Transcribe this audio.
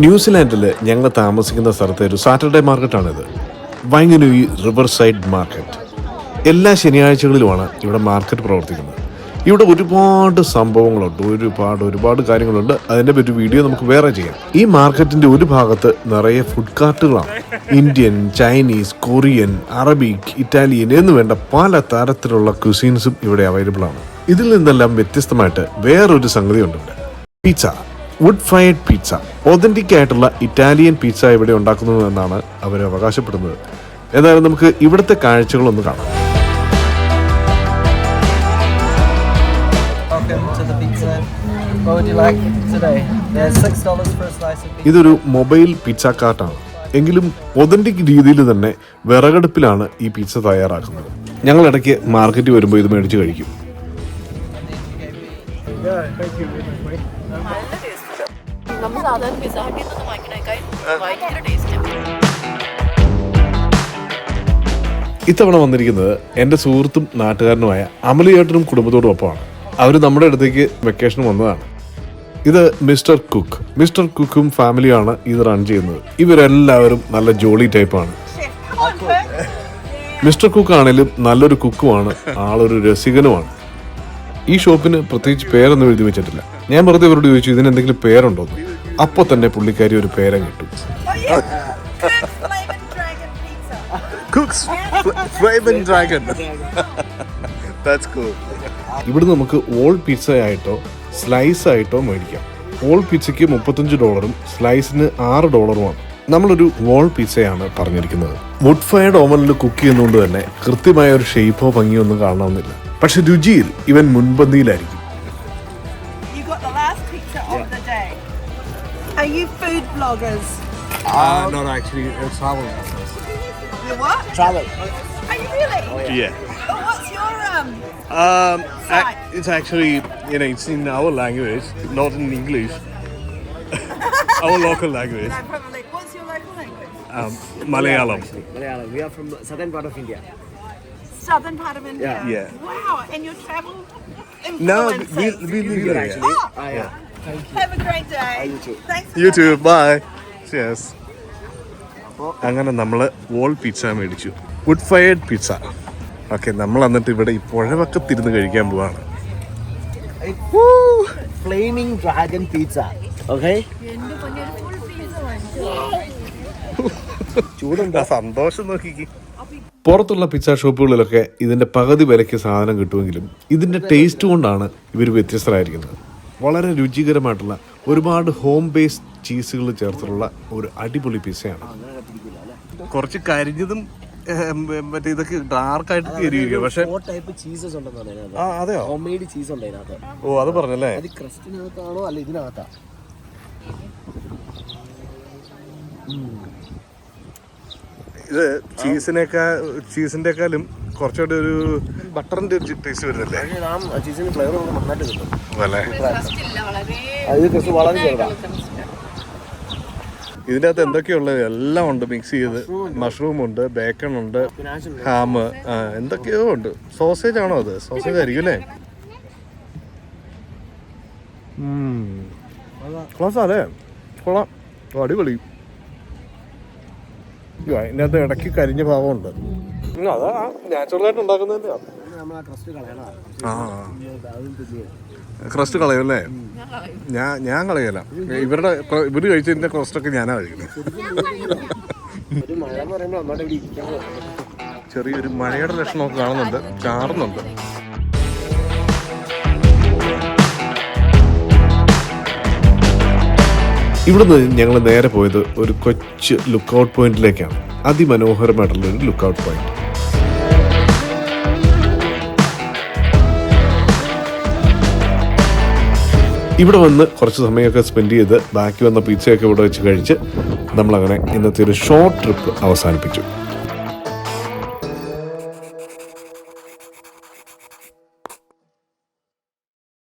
ന്യൂസിലാൻഡിൽ ഞങ്ങൾ താമസിക്കുന്ന സ്ഥലത്തെ ഒരു സാറ്റർഡേ മാർക്കറ്റാണിത്. വൈങ്ങനൂയി റിവർ സൈഡ് മാർക്കറ്റ്. എല്ലാ ശനിയാഴ്ചകളിലുമാണ് ഇവിടെ മാർക്കറ്റ് പ്രവർത്തിക്കുന്നത്. ഇവിടെ ഒരുപാട് സംഭവങ്ങളുണ്ട് ഒരുപാട് ഒരുപാട് കാര്യങ്ങളുണ്ട്. അതിന്റെ പറ്റി വീഡിയോ നമുക്ക് വേറെ ചെയ്യാം. ഈ മാർക്കറ്റിന്റെ ഒരു ഭാഗത്ത് നിറയെ food കാർട്ടുകളാണ് Indian Chinese Korean Arabic Italian എന്ന് വേണ്ട പല തരത്തിലുള്ള ക്യുസീൻസും ഇവിടെ അവൈലബിൾ ആണ്. ഇതിൽ നിന്നെല്ലാം വ്യത്യസ്തമായിട്ട് വേറൊരു സംഗതി ഉണ്ട് pizza wood fired pizza authentic ആയിട്ടുള്ള ഇറ്റാലിയൻ പിസ്സ ഇവിടെ ഉണ്ടാക്കുന്നു എന്നാണ് അവർ അവകാശപ്പെടുന്നത്. എന്തായാലും നമുക്ക് ഇവിടുത്തെ കാഴ്ചകളൊന്ന് കാണാം. ഇതൊരു മൊബൈൽ പിസ്സ കാർട്ടാണ് എങ്കിലും ഒതന്റിക് രീതിയിൽ തന്നെ വിറകടുപ്പിലാണ് ഈ പിസ്സ തയ്യാറാക്കുന്നത്. ഞങ്ങൾ ഇടയ്ക്ക് മാർക്കറ്റിൽ വരുമ്പോൾ ഇത് മേടിച്ച് കഴിക്കും. സാധാരണ പിസ്സ ഹട്ടിൽ നിന്ന് വാങ്ങിക്കണേക്കാൾ ഭയങ്കര ടേസ്റ്റ് ഇത്തവണ വന്നിരിക്കുന്നത് എന്റെ സുഹൃത്തും നാട്ടുകാരനുമായ അമലിയേട്ടനും കുടുംബത്തോടും ഒപ്പമാണ് അവർ നമ്മുടെ അടുത്തേക്ക് വെക്കേഷൻ വന്നതാണ്. ഇത് മിസ്റ്റർ കുക്ക്. മിസ്റ്റർ കുക്കും ഫാമിലിയാണ് ഇത് റൺ ചെയ്യുന്നത്. ഇവരെല്ലാവരും നല്ല ജോളി ടൈപ്പാണ് മിസ്റ്റർ കുക്ക് ആണെങ്കിലും നല്ലൊരു കുക്കുമാണ് ആളൊരു രസികനുമാണ്. ഈ ഷോപ്പിന് പ്രത്യേകിച്ച് പേരൊന്നും എഴുതി വെച്ചിട്ടില്ല. ഞാൻ വെറുതെ ഇവരോട് ചോദിച്ചു ഇതിന് എന്തെങ്കിലും പേരുണ്ടോ എന്ന് അപ്പൊ തന്നെ പുള്ളിക്കാരി ഒരു പേരം കിട്ടും. Cook's Flamin' Dragon. That's cool. ഇവിടെ നമുക്ക് ഓൾ പിസ്സ ആയിട്ടോ സ്ലൈസ് ആയിട്ടോ മേടിക്കാം. ഓൾ പിസ്സയ്ക്ക് മുപ്പത്തഞ്ച് ഡോളറും സ്ലൈസിന് ആറ് ഡോളറുമാണ് നമ്മളൊരു വോൾ പിസ്സയാണ് പറഞ്ഞിരിക്കുന്നത്. വുഡ് ഫയർഡ് ഓവനിൽ കുക്ക് ചെയ്യുന്നതുകൊണ്ട് തന്നെ കൃത്യമായ ഒരു ഷേപ്പോ ഭംഗിയോ ഒന്നും കാണണമെന്നില്ല. പക്ഷെ രുചിയിൽ ഇവൻ മുൻപന്തിയിലായിരിക്കും. Are you food bloggers? Uh, not actually. It's travel. You what? Travel. Are you really? Yeah. Oh, what's your um? Um, Side. ac- it's actually, you know, it's in our language, not in English. our local language, No, probably. What's your local language? um, Malayalam. Malayalam. We are from southern part of India. Southern part of India. Yeah. Yeah. Wow, and your travel No, we, influences. we live here. Actually. Oh. Ah, yeah. Have a great day. you too. Thanks. For You too. coming. Bye. Cheers. അങ്ങനെ നമ്മൾ wall pizza മേടിച്ചു good fired pizza okay നമ്മൾ എന്നിട്ട് ഇവിടെ ഈ പുഴവക്കത്തിരുന്ന് കഴിക്കാൻ പോവാണ് full pizza വാങ്ങിച്ചു ചൂടുണ്ടോ സന്തോഷം നോക്കി പുറത്തുള്ള പിസ്സ ഷോപ്പുകളിലൊക്കെ ഇതിന്റെ പകുതി വിലയ്ക്ക് സാധനം കിട്ടുമെങ്കിലും ഇതിന്റെ ടേസ്റ്റ് കൊണ്ടാണ് ഇവർ വ്യത്യസ്തരായിരിക്കുന്നത് വളരെ രുചികരമായിട്ടുള്ള ഒരുപാട് ഹോം ബേസ് ചീസുകൾ ചേർത്തിട്ടുള്ള ഒരു അടിപൊളി പിസയാണ് കുറച്ച് കരിഞ്ഞതും മറ്റേ ഇതൊക്കെ ഡാർക്കായിട്ട് കയറിയിരിക്കുക പക്ഷെ അതെയോ? ചീസ് ഉണ്ട് അതിനകത്ത് ഓ അത് പറഞ്ഞല്ലേ? അത് ക്രസ്റ്റിനകത്താണോ അല്ല ഇതിനകത്താ? ഇത് ചീസിനേക്കാൾ ചീസിന്റെക്കാളും കുറച്ചുകൂടി ഒരു ബട്ടറിന്റെ ഒരു ടേസ്റ്റ് വരുന്നില്ലേ? ഇതിന്റെ അകത്ത് എന്തൊക്കെയുള്ളത് എല്ലാം ഉണ്ട് മിക്സ് ചെയ്ത്. മഷ്റൂം ഉണ്ട്. ബേക്കൺ ഉണ്ട് ഹാം എന്തൊക്കെയോ ഉണ്ട്. സോസേജ് ആണോ അത്? സോസേജ് ആയിരിക്കും അല്ലേ? ക്ലോസ് അല്ലേ കൊള്ളാം. അടിപൊളി. അകത്ത് ഇടയ്ക്ക് കരിഞ്ഞ ഭാഗമുണ്ട്. ഉം, അതാ നമ്മൾ ആ ക്രസ്റ്റ് കളയല്ലേ ഞാൻ ഞാൻ കളയല. ഇവരുടെ ഇവർ കഴിച്ചതിന്റെ ക്രസ്റ്റ് ഒക്കെ ഞാനാ കഴിക്കുന്നത്. ഒരു മഴ എന്ന് പറയുമ്പോൾ ഇരിക്കാൻ ചെറിയൊരു മഴയുടെ ലക്ഷണമൊക്കെ കാണുന്നുണ്ട് ചാറുന്നുണ്ട്. ഇവിടുന്ന് ഞങ്ങൾ നേരെ പോയത് ഒരു കൊച്ചു ലുക്കൗട്ട് പോയിന്റിലേക്കാണ് അതിമനോഹരമായിട്ടുള്ള ഒരു ലുക്കൗട്ട് പോയിന്റ് ഇവിടെ വന്ന് കുറച്ച് സമയമൊക്കെ സ്പെൻഡ് ചെയ്ത് ബാക്കി വന്ന പിച്ചയൊക്കെ ഇവിടെ വെച്ച് കഴിച്ച് നമ്മളങ്ങനെ ഇന്നത്തെ ഒരു ഷോർട്ട് ട്രിപ്പ് അവസാനിപ്പിച്ചു.